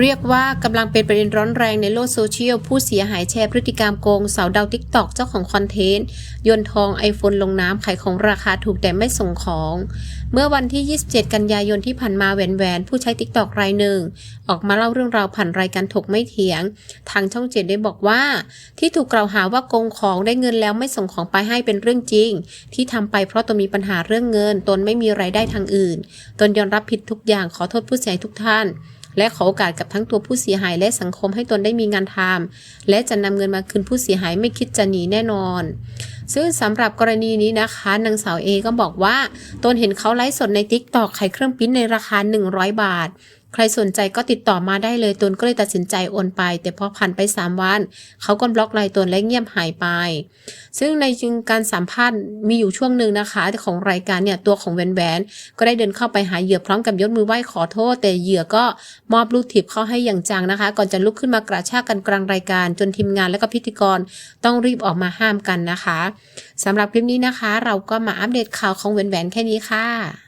เรียกว่ากำลังเป็นประเด็นร้อนแรงในโลกโซเชียล ผู้เสียหายแชร์พฤติกรรมโกงสาวดาวทิกตอกเจ้าของคอนเทนต์ยนทองไอโฟนลงน้ำขายของราคาถูกแต่ไม่ส่งของ เมื่อวันที่ 27 กันยายนที่ผ่านมาแหวนแหวนผู้ใช้ทิกตอกรายหนึ่ง ออกมาเล่าเรื่องราวผ่านรายการถกไม่เถียง ทางช่องเจ็ดได้บอกว่า ที่ถูกกล่าวหาว่าโกงของได้เงินแล้วไม่ส่งของไปให้เป็นเรื่องจริง ที่ทำไปเพราะตนมีปัญหาเรื่องเงิน ตนไม่มีไรายได้ทางอื่น ตนยอมรับผิดทุกอย่างขอโทษผู้เสียหายทุกท่าน และขอโอกาสกับทั้งตัวผู้เสียหายและสังคมให้ตนได้มีงานทำและจะนำเงินมาคืนผู้เสียหายไม่คิดจะหนีแน่นอน ซึ่งสำหรับกรณีนี้นะคะนางสาวเอก็บอกว่าตนเห็นเขาไลฟ์สดในทิกตอกขายเครื่องปิ้นในราคา 100 บาท ใครสนใจก็ติดต่อมาได้เลยตนก็เลยตัดสินใจโอนไป แต่พอผ่านไป 3 วัน เขาก็บล็อกไลน์ตนและเงียบหายไป ซึ่งในจึงการสัมภาษณ์มีอยู่ช่วงหนึ่งนะคะของรายการเนี่ยตัวของแวนแวนก็ได้เดินเข้าไปหาเหยื่อพร้อมกับยกมือไหว้ขอโทษ แต่เหยื่อก็มอบลูกถีบเข้าให้อย่างจังนะคะ ก่อนจะลุกขึ้นมากระชากกันกลางรายการ จนทีมงานและก็พิธีกรต้องรีบออกมาห้ามกันนะคะสำหรับคลิปนี้นะคะ เราก็มาอัปเดตข่าวของแวนแวนแค่นี้ค่ะ